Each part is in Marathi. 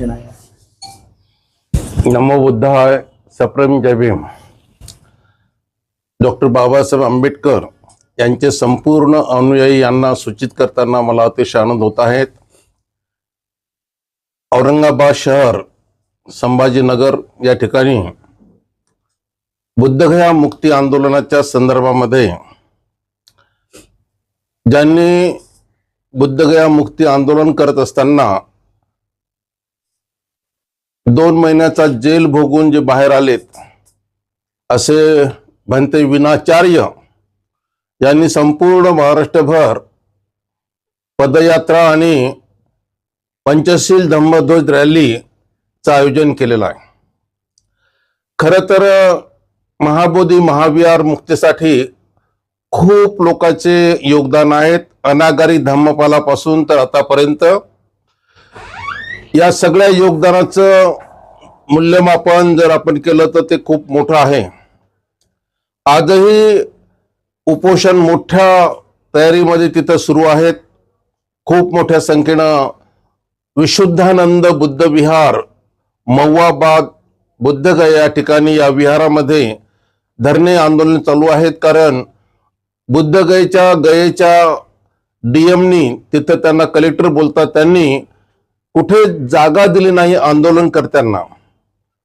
योजना आहे. नमो बुद्धाय सप्रम जय भीम. डॉक्टर बाबासाहेब आंबेडकर यांचे संपूर्ण अनुयायी यांना सूचित करताना मला अतिशय आनंद होत आहेत औरंगाबाद शहर संभाजीनगर या ठिकाणी बुद्धगया मुक्ती आंदोलनाच्या संदर्भामध्ये ज्यांनी बुद्धगया मुक्ती आंदोलन करत असताना दोन महिन्याचा जेल भोगून जे बाहेर आलेत असे भंते विनाचार्य यांनी संपूर्ण महाराष्ट्रभर पदयात्रा आणि पंचशील धम्मध्वज रॅलीचं आयोजन केलेलं आहे. खरं तर महाबोधी महाविहार मुक्तीसाठी खूप लोकांचे योगदान आहेत. अनागारी धम्मपालापासून तर आतापर्यंत या सगळ्या योगदानाचं मूल्यमापन जर आपण केलं तर ते खूप मोठं आहे. आजही उपोषण मोठ्या तयारीमध्ये तिथं सुरू आहेत. खूप मोठ्या संख्येनं विशुद्धानंद बुद्ध विहार मव्वाबाद बुद्धगया या ठिकाणी या विहारामध्ये धरणे आंदोलन चालू आहेत. कारण बुद्धगयेच्या गयेच्या डीएमनी तिथं त्यांना कलेक्टर बोलतात. त्यांनी कुठे जागा दिली नाही आंदोलनकर्त्यांना.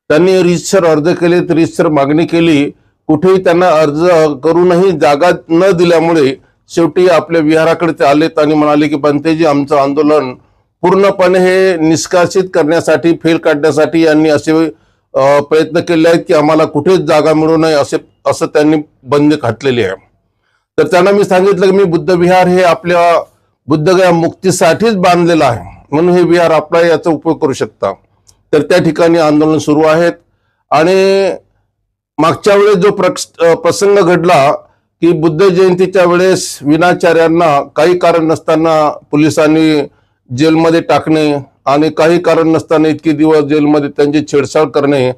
त्यांनी रीतसर अर्ज केले तर मागणी केली. कुठेही त्यांना अर्ज करूनही जागा न दिल्यामुळे शेवटी आपल्या विहाराकडे ते आलेत आणि म्हणाले की पंतेजी आमचं आंदोलन पूर्णपणे हे निष्कासित करण्यासाठी फेल काढण्यासाठी यांनी असे प्रयत्न केले आहेत की आम्हाला कुठेच जागा मिळू नये असे असं त्यांनी बंद घातलेली आहे. तर त्यांना मी सांगितलं की मी बुद्ध विहार हे आपल्या बुद्धगया मुक्तीसाठीच बांधलेलं आहे. म्हणून हे विहार आपला याचा उपयोग करू शकता. तर त्या ठिकाणी आंदोलन सुरू आहेत. आणि मागच्या वेळेस जो प्रसंग घडला की बुद्ध जयंतीच्या वेळेस विनाचार्यांना काही कारण नसताना पोलिसांनी जेलमध्ये टाकणे आणि काही कारण नसताना इतके दिवस जेलमध्ये त्यांची छेडछाड करणे.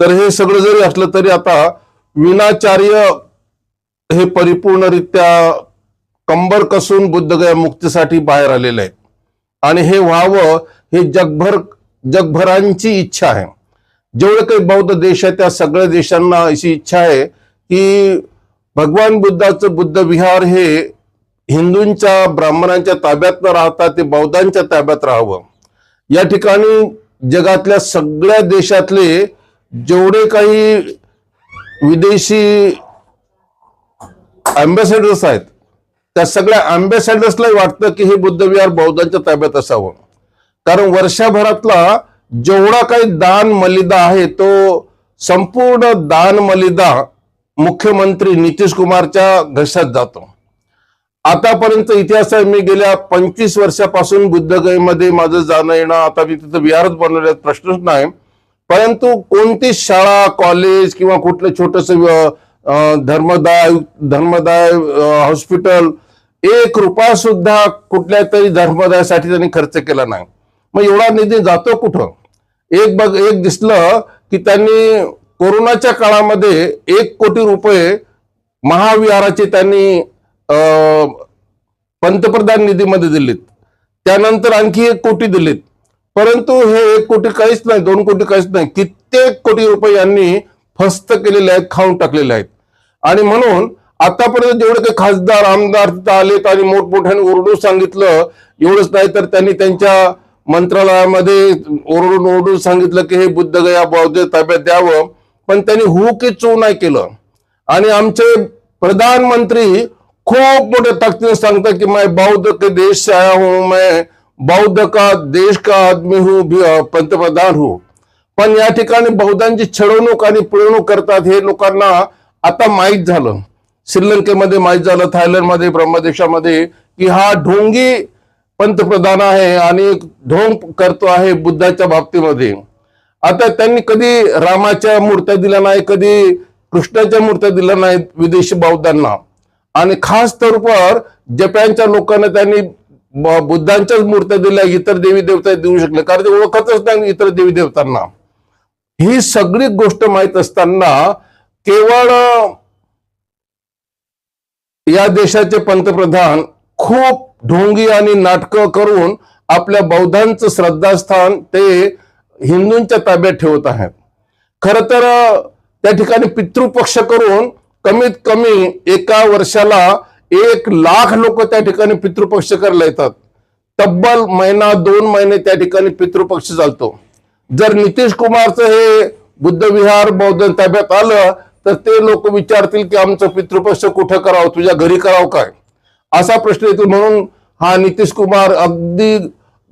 तर हे सगळं जरी असलं तरी आता विनाचार्य हे परिपूर्णरित्या कंबर कसून बुद्धगया मुक्तीसाठी बाहेर आलेले आहेत. आणि हे व्हावं हे जगभर जगभरांची इच्छा आहे. जेवढे काही बौद्ध देश आहे त्या सगळ्या देशांना अशी इच्छा आहे की भगवान बुद्धाचं बुद्ध विहार हे हिंदूंच्या ब्राह्मणांच्या ताब्यात न राहता ते बौद्धांच्या ताब्यात राहावं. या ठिकाणी जगातल्या सगळ्या देशातले जेवढे काही विदेशी अँबॅसेडर्स आहेत त्या सगळ्या अँबेसॅडर्सलाही वाटतं की हे बुद्ध विहार बौद्धांच्या ताब्यात असावं. कारण वर्षभरातला जेवढा काही दान मलिदा आहे तो संपूर्ण दान मलिदा मुख्यमंत्री नितीश कुमारच्या घशात जातो. आतापर्यंत इतिहास आहे मी गेल्या पंचवीस वर्षापासून बुद्धगयेमध्ये माझं जाणं येणं आता मी तिथं विहारच बनवण्यात प्रश्नच नाही. परंतु कोणती शाळा कॉलेज किंवा कुठलं छोटस धर्मदाय धर्मदाय हॉस्पिटल एक रुपया सुद्धा कुठल्या तरी धर्मदायासाठी त्यांनी खर्च केला नाही. मग एवढा निधी जातो कुठं? एक बघ एक दिसलं की त्यांनी कोरोनाच्या काळामध्ये एक कोटी रुपये महाविहाराचे त्यांनी पंतप्रधान निधीमध्ये दिलेत. त्यानंतर आणखी एक कोटी दिलेत. परंतु हे एक कोटी काहीच नाही दोन कोटी काहीच नाही. कित्येक कोटी रुपये यांनी फस्त केलेले आहेत खाऊन टाकलेले आहेत. आणि म्हणून आतापर्यंत जेवढे काही खासदार आमदार तिथं आलेत आणि मोठमोठ्याने ओरडून सांगितलं एवढंच नाही तर त्यांनी त्यांच्या मंत्रालयामध्ये ओरडून ओरडून सांगितलं की हे बुद्धगया बौद्ध ताब्यात द्यावं. पण त्यांनी हु की चू नाही केलं. आणि आमचे प्रधानमंत्री खूप मोठ्या ताकदीने सांगतात की मैं बौद्ध के देश से आया हूं मैं बौद्ध का देश का आदमी हूं पंतप्रधान हूं. पण या ठिकाणी बहुतांची छळवणूक आणि पिळवणूक करतात हे लोकांना आता माहीत झालं. श्रीलंकेमध्ये माहीत झालं थायलंडमध्ये ब्रह्मदेशामध्ये की हा ढोंगी पंतप्रधान आहे आणि ढोंग करतो आहे बुद्धाच्या बाबतीमध्ये. आता त्यांनी कधी रामाच्या मूर्त्या दिल्या नाही कधी कृष्णाच्या मूर्त्या दिल्या नाहीत विदेशी बौद्धांना. आणि खास तौरवर जपानच्या लोकांना त्यांनी बुद्धांच्याच मूर्त्या दिल्या इतर देवी देवता देऊ शकले कारण ते ओळखतच नाही इतर देवी देवतांना. ही सगळी गोष्ट माहीत असताना केवळ या देशाचे पंतप्रधान खूप ढोंगी आणि नाटकं करून आपल्या बौद्धांचं श्रद्धास्थान ते हिंदूंच्या ताब्यात ठेवत आहेत. खर तर त्या ठिकाणी पितृपक्ष करून कमीत कमी एका वर्षाला एक लाख लोक त्या ठिकाणी पितृपक्ष करायला येतात. तब्बल महिना दोन महिने त्या ठिकाणी पितृपक्ष चालतो. जर नितीश कुमारचं हे बुद्धविहार बौद्ध ताब्यात आलं तर ते लोक विचारतील की आमचं पितृपक्ष कुठं करावं तुझ्या घरी करावं काय? असा प्रश्न येतो. म्हणून हा नितीश कुमार अगदी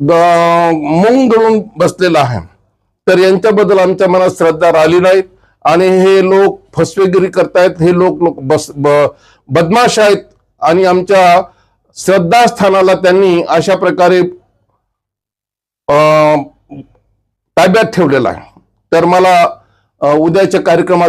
मुंग धरून बसलेला आहे. तर यांच्याबद्दल आमच्या मनात श्रद्धा राहिली नाहीत. आणि हे लोक फसवेगिरी करतायत. हे लोक लोक बस ब- बदमाश आहेत. आणि आमच्या श्रद्धास्थानाला त्यांनी अशा प्रकारे ताब्यात ठेवलेला आहे. तर मला उद्याच्या कार्यक्रमात